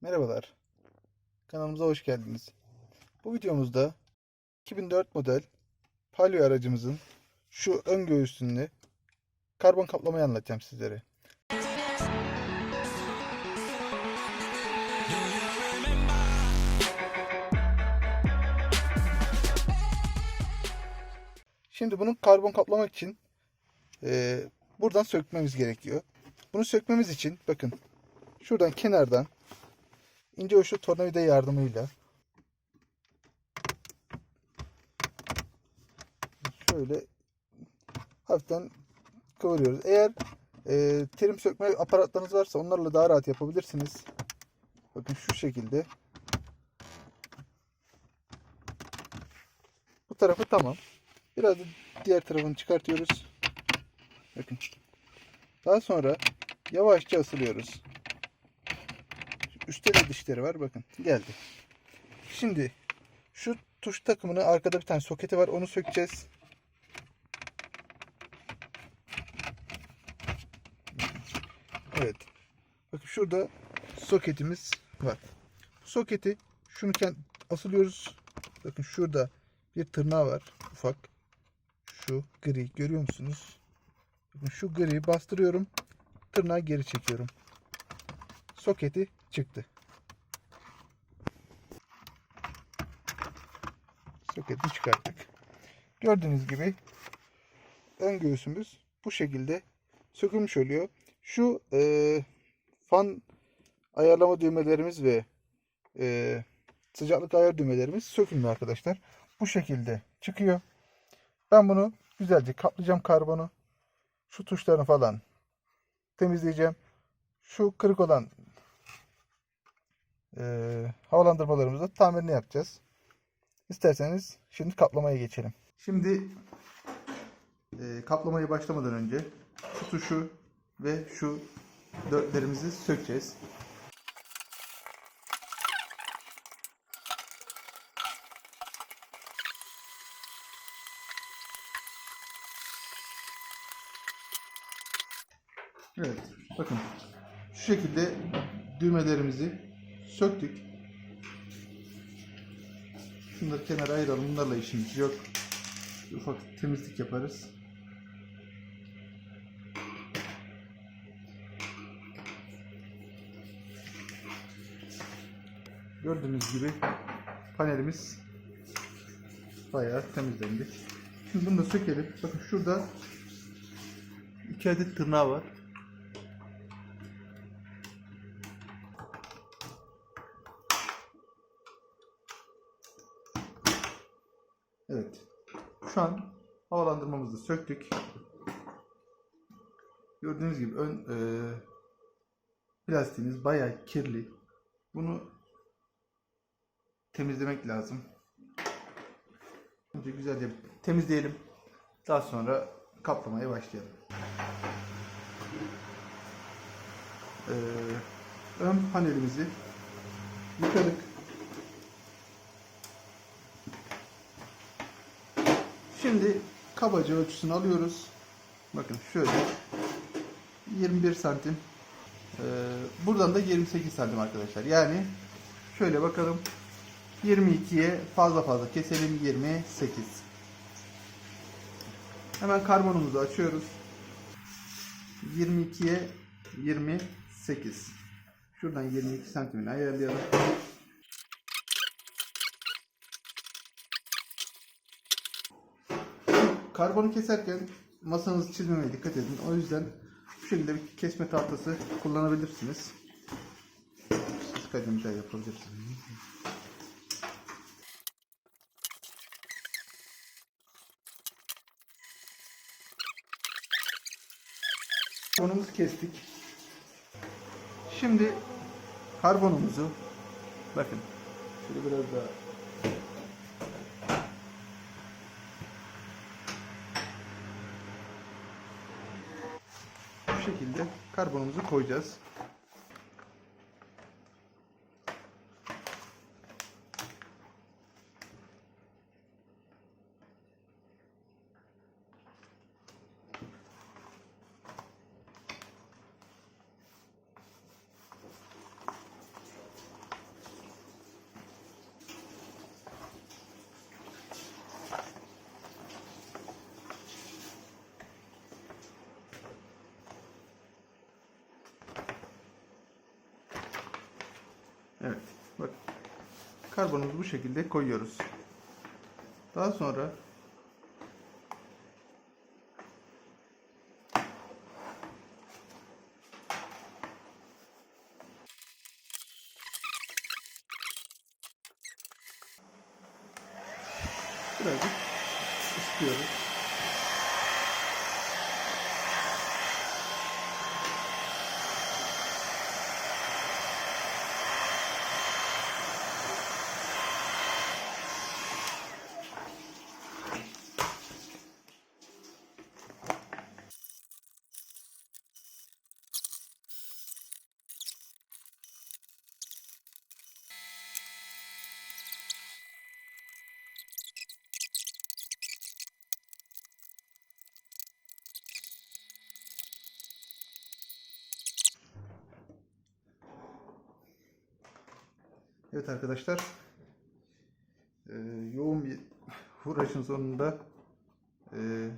Merhabalar. Kanalımıza hoş geldiniz. Bu videomuzda 2004 model Palio aracımızın şu ön göğsünde karbon kaplamayı anlatacağım sizlere. Şimdi bunu karbon kaplamak için eee, buradan sökmemiz gerekiyor. Bunu sökmemiz için bakın şuradan kenardan ince uçlu tornavida yardımıyla şöyle hafiften kıvırıyoruz. Eğer e, terim sökme aparatlarınız varsa onlarla daha rahat yapabilirsiniz. Bakın şu şekilde. Bu tarafı tamam. Biraz da diğer tarafını çıkartıyoruz. Bakın. Daha sonra yavaşça asılıyoruz. Üstte de dişleri var. Bakın geldi. Şimdi şu tuş takımını arkada bir tane soketi var. Onu sökeceğiz. Evet. Bakın şurada soketimiz var. Bu soketi şunu kend- asılıyoruz. Bakın şurada bir tırnağı var. Ufak. Şu gri görüyor musunuz? Bakın şu griyi bastırıyorum. Tırnağı geri çekiyorum. Soketi çıktı. Soketi çıkarttık. Gördüğünüz gibi ön göğsümüz bu şekilde sökülmüş oluyor. Şu eee, fan ayarlama düğmelerimiz ve eee, sıcaklık ayar düğmelerimiz sökülmüyor arkadaşlar. Bu şekilde çıkıyor. Ben bunu güzelce kaplayacağım karbonu. Şu tuşlarını falan temizleyeceğim. Şu kırık olan eee havalandırmalarımızda tamirini yapacağız. İsterseniz şimdi kaplamaya geçelim. Şimdi eee kaplamaya başlamadan önce şu tuşu ve şu dörtlerimizi sökeceğiz. Evet, bakın şu şekilde düğmelerimizi söktük. Şunları kenara ayıralım. Bunlarla işimiz yok. Ufak temizlik yaparız. Gördüğünüz gibi panelimiz bayağı temizlendi. Şimdi bunu da sökelim. Bakın şurada iki adet tırnağı var. Evet. Şu an havalandırmamızı söktük. Gördüğünüz gibi ön e, plastiğimiz bayağı kirli. Bunu temizlemek lazım. Önce güzelce temizleyelim. Daha sonra kaplamaya başlayalım. Ee, ön panelimizi yıkadık. Şimdi kabaca ölçüsünü alıyoruz. Bakın şöyle 21 santim. Ee, buradan da 28 santim arkadaşlar. Yani şöyle bakalım. 22'ye fazla fazla keselim 28. Hemen karbonumuzu açıyoruz. 22'ye 28. Şuradan 22 santimini ayarlayalım. Karbonu keserken masanızı çizmemeye dikkat edin. O yüzden bu şekilde bir kesme tahtası kullanabilirsiniz. Siz kademde yapabilirsiniz. Karbonumuzu kestik. Şimdi karbonumuzu bakın şöyle biraz daha bu şekilde karbonumuzu koyacağız. Evet. Bak. Karbonumuzu bu şekilde koyuyoruz. Daha sonra birazcık ısıtıyoruz. Evet arkadaşlar. Ee, yoğun bir uğraşın sonunda e,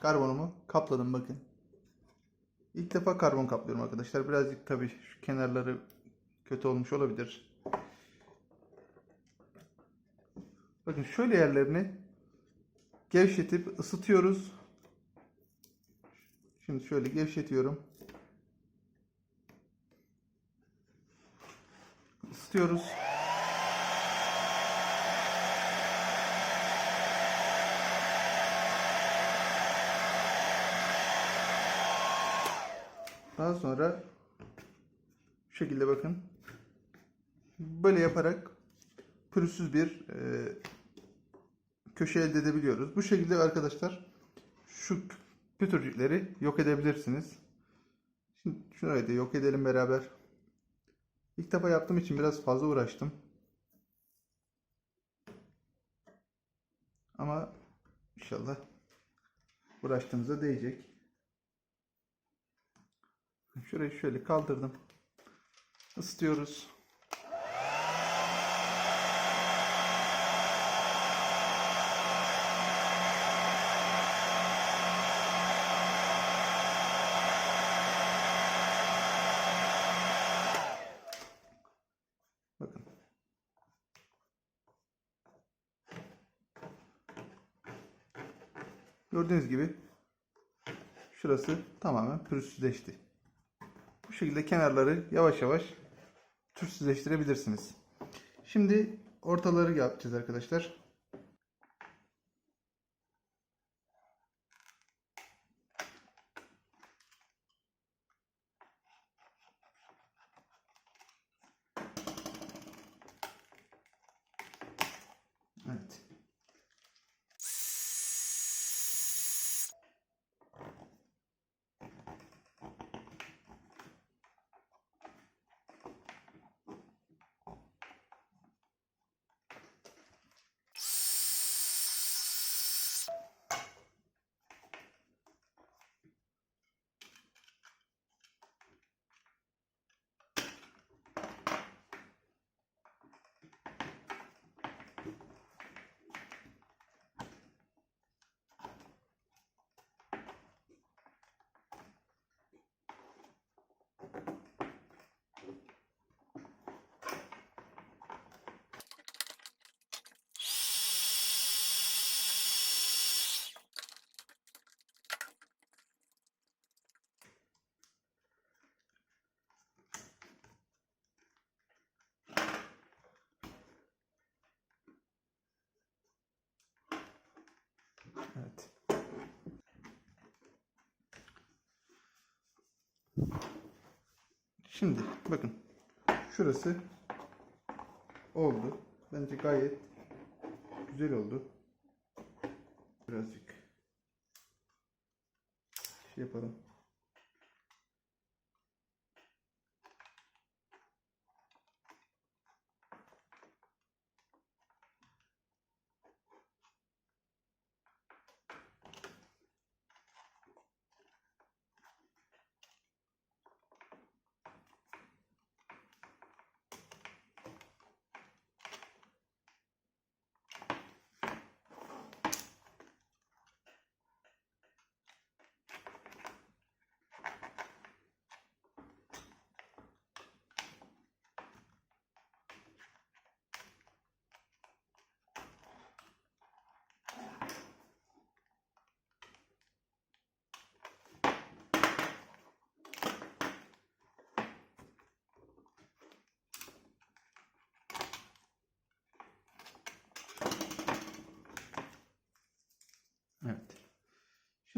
karbonumu kapladım bakın. İlk defa karbon kaplıyorum arkadaşlar. Birazcık tabii şu kenarları kötü olmuş olabilir. Bakın şöyle yerlerini gevşetip ısıtıyoruz. Şimdi şöyle gevşetiyorum. Isıtıyoruz. Daha sonra şu şekilde bakın. Böyle yaparak pürüzsüz bir e, köşe elde edebiliyoruz. Bu şekilde arkadaşlar şu pütürcükleri yok edebilirsiniz. Şimdi şurayı da yok edelim beraber. İlk defa yaptığım için biraz fazla uğraştım. Ama inşallah uğraştığınıza değecek. Şurayı şöyle kaldırdım. Isıtıyoruz. Gördüğünüz gibi şurası tamamen pürüzsüzleşti. Bu şekilde kenarları yavaş yavaş pürüzsüzleştirebilirsiniz. Şimdi ortaları yapacağız arkadaşlar. Evet. Evet. Şimdi bakın şurası oldu. Bence gayet güzel oldu. Birazcık şey yapalım.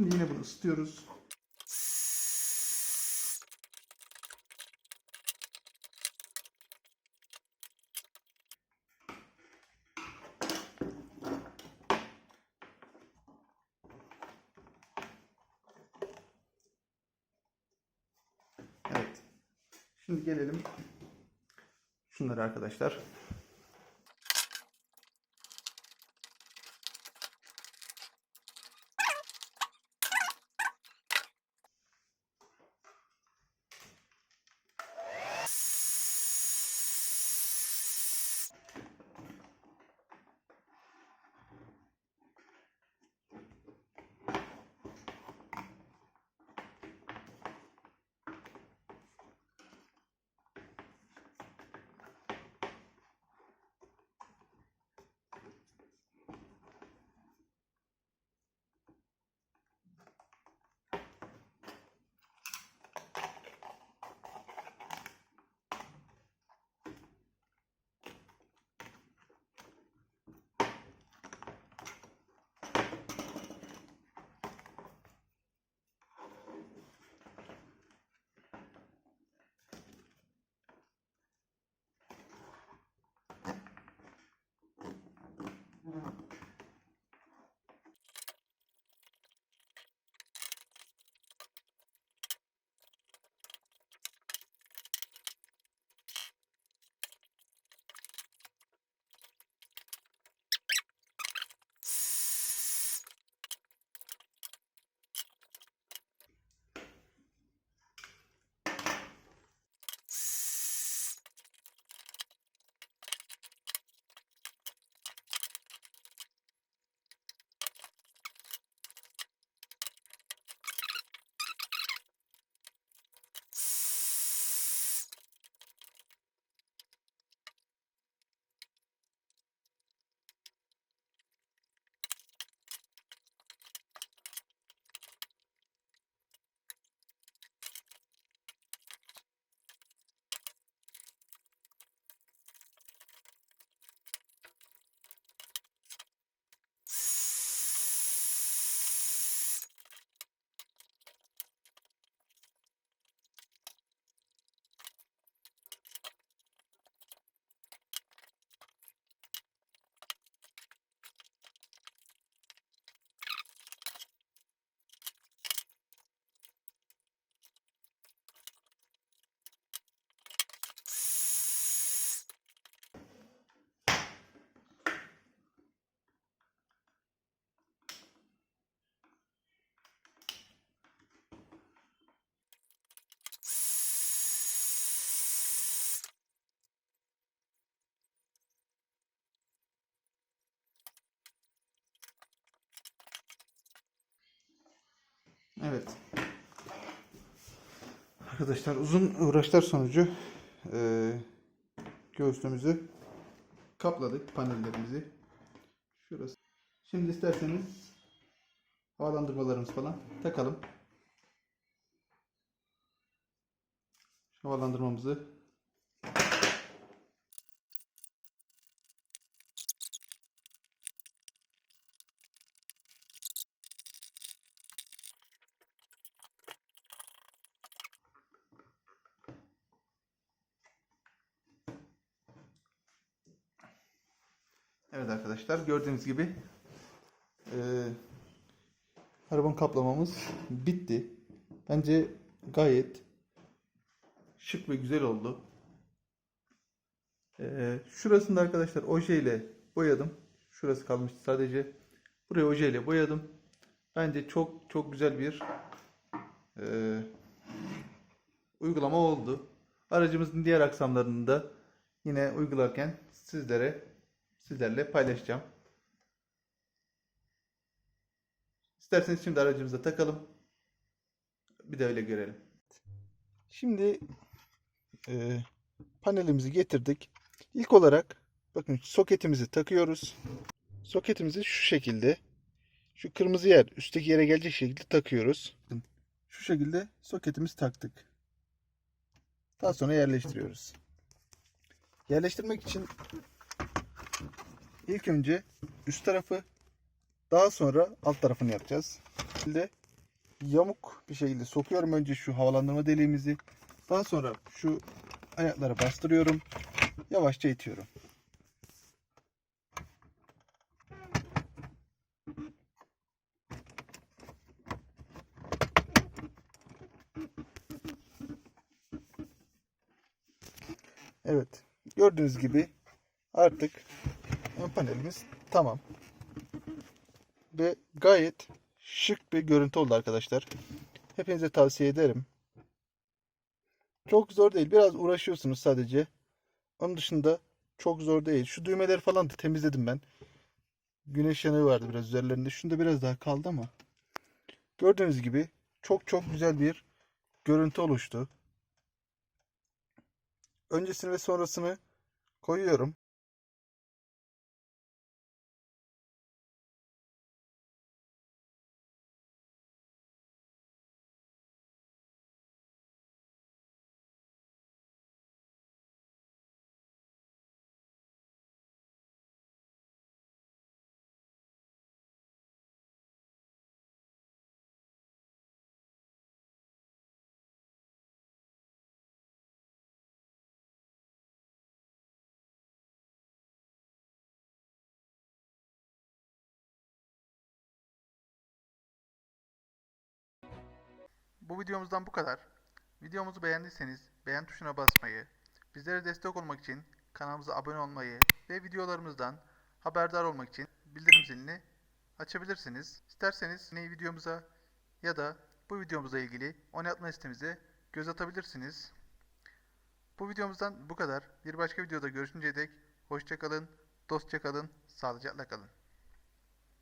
Şimdi yine bunu ısıtıyoruz. Evet. Şimdi gelelim şunları arkadaşlar. না Evet. Arkadaşlar uzun uğraşlar sonucu eee göğsümüzü kapladık panellerimizi. Şurası. Şimdi isterseniz havalandırmalarımız falan takalım. Havalandırmamızı Evet arkadaşlar gördüğünüz gibi eee karbon kaplamamız bitti. Bence gayet şık ve güzel oldu. Eee şurasında arkadaşlar oje ile boyadım. Şurası kalmıştı sadece. Buraya oje ile boyadım. Bence çok çok güzel bir eee, uygulama oldu. Aracımızın diğer aksamlarını da yine uygularken sizlere sizlerle paylaşacağım. İsterseniz şimdi aracımıza takalım. Bir de öyle görelim. Şimdi e, panelimizi getirdik. İlk olarak bakın soketimizi takıyoruz. Soketimizi şu şekilde şu kırmızı yer üstteki yere gelecek şekilde takıyoruz. Şu şekilde soketimizi taktık. Daha sonra yerleştiriyoruz. Yerleştirmek için İlk önce üst tarafı daha sonra alt tarafını yapacağız. Şimdi yamuk bir şekilde sokuyorum önce şu havalandırma deliğimizi. Daha sonra şu ayakları bastırıyorum. Yavaşça itiyorum. Evet. Gördüğünüz gibi artık ön panelimiz tamam. Ve gayet şık bir görüntü oldu arkadaşlar. Hepinize tavsiye ederim. Çok zor değil. Biraz uğraşıyorsunuz sadece. Onun dışında çok zor değil. Şu düğmeleri falan da temizledim ben. Güneş yanığı vardı biraz üzerlerinde. Şunda biraz daha kaldı ama. Gördüğünüz gibi çok çok güzel bir görüntü oluştu. Öncesini ve sonrasını koyuyorum. Bu videomuzdan bu kadar. Videomuzu beğendiyseniz beğen tuşuna basmayı, bizlere destek olmak için kanalımıza abone olmayı ve videolarımızdan haberdar olmak için bildirim zilini açabilirsiniz. İsterseniz yine videomuza ya da bu videomuzla ilgili oynatma listemize göz atabilirsiniz. Bu videomuzdan bu kadar. Bir başka videoda görüşünceye dek hoşçakalın, dostça kalın, sağlıcakla kalın.